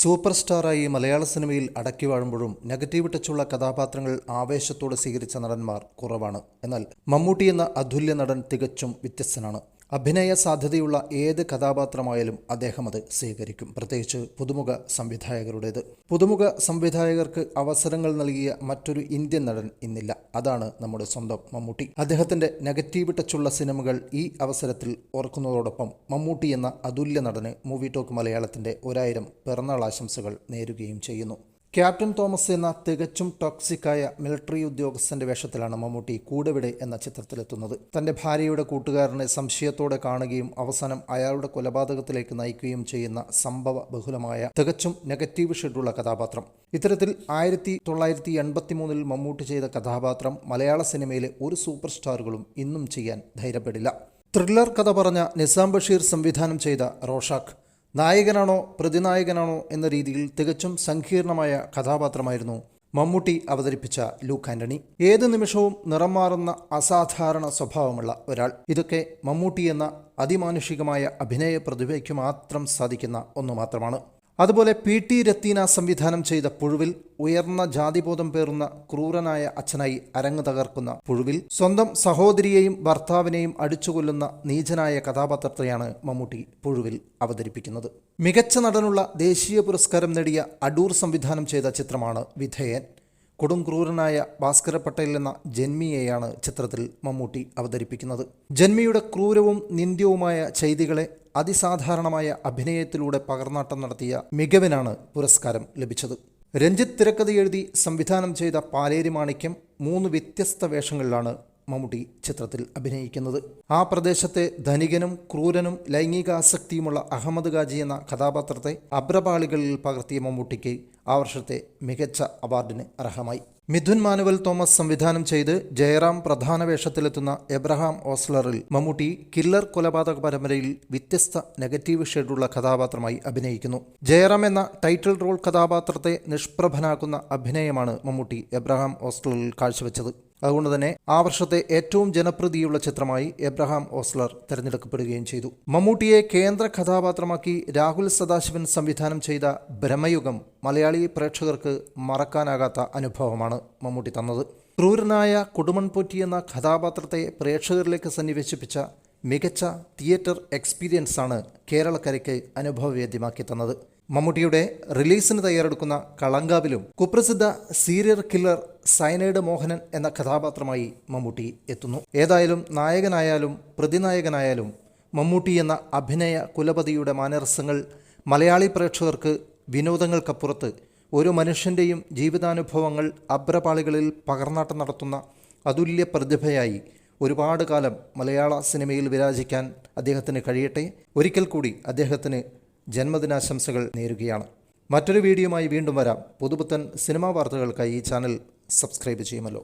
Super സ്റ്റാറായി മലയാള സിനിമയിൽ അടക്കി വാഴുമ്പോഴും negative ടച്ചുള്ള കഥാപാത്രങ്ങൾ ആവേശത്തോടെ സ്വീകരിച്ച നടന്മാർ കുറവാണ്. എന്നാൽ മമ്മൂട്ടി എന്ന അതുല്യ നടൻ തികച്ചും വ്യത്യസ്തനാണ്. അഭിനയ സാധ്യതയുള്ള ഏത് കഥാപാത്രമായാലും അദ്ദേഹം അത് സ്വീകരിക്കും. പ്രത്യേകിച്ച് പുതുമുഖ സംവിധായകരുടേത്. പുതുമുഖ സംവിധായകർക്ക് അവസരങ്ങൾ നൽകിയ മറ്റൊരു ഇന്ത്യൻ നടൻ ഇന്നില്ല. അതാണ് നമ്മുടെ സ്വന്തം മമ്മൂട്ടി. അദ്ദേഹത്തിന്റെ നെഗറ്റീവ് ടച്ചുള്ള സിനിമകൾ ഈ അവസരത്തിൽ ഓർക്കുന്നതോടൊപ്പം മമ്മൂട്ടി എന്ന അതുല്യ നടന് മൂവി ടോക്ക് മലയാളത്തിന്റെ ഒരായിരം പിറന്നാൾ ആശംസകൾ നേരുകയും ചെയ്യുന്നു. ക്യാപ്റ്റൻ തോമസ് എന്ന തികച്ചും ടോക്സിക്കായ മിലിറ്ററി ഉദ്യോഗസ്ഥന്റെ വേഷത്തിലാണ് മമ്മൂട്ടി കൂടെവിടെ എന്ന ചിത്രത്തിലെത്തുന്നത്. തന്റെ ഭാര്യയുടെ കൂട്ടുകാരനെ സംശയത്തോടെ കാണുകയും അവസാനം അയാളുടെ കൊലപാതകത്തിലേക്ക് നയിക്കുകയും ചെയ്യുന്ന സംഭവ ബഹുലമായ തികച്ചും നെഗറ്റീവ് ഷെഡുള്ള കഥാപാത്രം. ഇത്തരത്തിൽ ആയിരത്തി തൊള്ളായിരത്തി എൺപത്തി മൂന്നിൽ മമ്മൂട്ടി ചെയ്ത കഥാപാത്രം മലയാള സിനിമയിലെ ഒരു സൂപ്പർ സ്റ്റാറുകളും ഇന്നും ചെയ്യാൻ ധൈര്യപ്പെടില്ല. ത്രില്ലർ കഥ പറഞ്ഞ നിസാം ബഷീർ സംവിധാനം ചെയ്ത റോഷാക്ക് നായകനാണോ പ്രതിനായകനാണോ എന്ന രീതിയിൽ തികച്ചും സങ്കീർണമായ കഥാപാത്രമായിരുന്നു മമ്മൂട്ടി അവതരിപ്പിച്ച ലൂക്ക് ആന്റണി. ഏത് നിമിഷവും നിറം മാറുന്ന അസാധാരണ സ്വഭാവമുള്ള ഒരാൾ. ഇതൊക്കെ മമ്മൂട്ടി എന്ന അതിമാനുഷികമായ അഭിനയ പ്രതിഭയ്ക്ക് മാത്രം സാധിക്കുന്ന ഒന്നു മാത്രമാണ്. അതുപോലെ പി ടി രത്തീന സംവിധാനം ചെയ്ത പുഴുവിൽ ഉയർന്ന ജാതിബോധം പേറുന്ന ക്രൂരനായ അച്ഛനായി അരങ്ങ് തകർക്കുന്ന പുഴുവിൽ സ്വന്തം സഹോദരിയെയും ഭർത്താവിനെയും അടിച്ചുകൊല്ലുന്ന നീചനായ കഥാപാത്രത്തെയാണ് മമ്മൂട്ടി പുഴുവിൽ അവതരിപ്പിക്കുന്നത്. മികച്ച നടനുള്ള ദേശീയ പുരസ്കാരം നേടിയ അടൂർ സംവിധാനം ചെയ്ത ചിത്രമാണ് വിധേയൻ. കൊടും ക്രൂരനായ ഭാസ്കര പട്ടേൽ എന്ന ജന്മിയെയാണ് ചിത്രത്തിൽ മമ്മൂട്ടി അവതരിപ്പിക്കുന്നത്. ജന്മിയുടെ ക്രൂരവും നിന്ദ്യവുമായ ചെയ്തികളെ അതിസാധാരണമായ അഭിനയത്തിലൂടെ പകർന്നാട്ടം നടത്തിയ മികവിനാണ് പുരസ്കാരം ലഭിച്ചത്. രഞ്ജിത്ത് തിരക്കഥ എഴുതി സംവിധാനം ചെയ്ത പാലേരി മാണിക്യം മൂന്ന് വ്യത്യസ്ത വേഷങ്ങളിലാണ് മമ്മൂട്ടി ചിത്രത്തിൽ അഭിനയിക്കുന്നത്. ആ പ്രദേശത്തെ ധനികനും ക്രൂരനും ലൈംഗികാസക്തിയുമുള്ള അഹമ്മദ് ഗാജി എന്ന കഥാപാത്രത്തെ അബ്രപാളികളിൽ പകർത്തിയ മമ്മൂട്ടിക്ക് ആ വർഷത്തെ മികച്ച അവാർഡിന് അർഹമായി. മിഥുൻ മാനുവൽ തോമസ് സംവിധാനം ചെയ്ത് ജയറാം പ്രധാന വേഷത്തിലെത്തുന്ന എബ്രഹാം ഓസ്ലറിൽ മമ്മൂട്ടി കില്ലർ കൊലപാതക പരമ്പരയിൽ വ്യത്യസ്ത നെഗറ്റീവ് ഷെഡുള്ള കഥാപാത്രമായി അഭിനയിക്കുന്നു. ജയറാം എന്ന ടൈറ്റിൽ റോൾ കഥാപാത്രത്തെ നിഷ്പ്രഭനാക്കുന്ന അഭിനയമാണ് മമ്മൂട്ടി എബ്രഹാം ഓസ്ലറിൽ കാഴ്ചവെച്ചത്. അതുകൊണ്ട് തന്നെ ആ വർഷത്തെ ഏറ്റവും ജനപ്രീതിയുള്ള ചിത്രമായി എബ്രഹാം ഓസ്ലർ തിരഞ്ഞെടുക്കപ്പെടുകയും ചെയ്തു. മമ്മൂട്ടിയെ കേന്ദ്ര കഥാപാത്രമാക്കി രാഹുൽ സദാശിവൻ സംവിധാനം ചെയ്ത ബ്രഹ്മയുഗം മലയാളി പ്രേക്ഷകർക്ക് മറക്കാനാകാത്ത അനുഭവമാണ് മമ്മൂട്ടി തന്നത്. ക്രൂരനായ കുടുമൺ പൊറ്റി എന്ന കഥാപാത്രത്തെ പ്രേക്ഷകരിലേക്ക് സന്നിവേശിപ്പിച്ച മികച്ച തിയേറ്റർ എക്സ്പീരിയൻസാണ് കേരളക്കരയ്ക്ക് അനുഭവവേദ്യമാക്കി തന്നത്. മമ്മൂട്ടിയുടെ റിലീസിന് തയ്യാറെടുക്കുന്ന കളങ്കാവിലും കുപ്രസിദ്ധ സീരിയൽ കില്ലർ സൈനൈഡ് മോഹനൻ എന്ന കഥാപാത്രമായി മമ്മൂട്ടി എത്തുന്നു. ഏതായാലും നായകനായാലും പ്രതിനായകനായാലും മമ്മൂട്ടി എന്ന അഭിനയ കുലപതിയുടെ മാനരസങ്ങൾ മലയാളി പ്രേക്ഷകർക്ക് വിനോദങ്ങൾക്കപ്പുറത്ത് ഒരു മനുഷ്യന്റെയും ജീവിതാനുഭവങ്ങൾ അബ്രപാളികളിൽ പകർന്നാട്ടം നടത്തുന്ന അതുല്യ പ്രതിഭയായി ഒരുപാട് കാലം മലയാള സിനിമയിൽ വിരാജിക്കാൻ അദ്ദേഹത്തിന് കഴിയട്ടെ. ഒരിക്കൽ കൂടി അദ്ദേഹത്തിന് ജന്മദിനാശംസകൾ നേരുകയാണ്. മറ്റൊരു വീഡിയോയുമായി വീണ്ടും വരാം. പുതുപുത്തൻ സിനിമാ വാർത്തകൾക്കായി ഈ ചാനൽ സബ്സ്ക്രൈബ് ചെയ്യുമല്ലോ.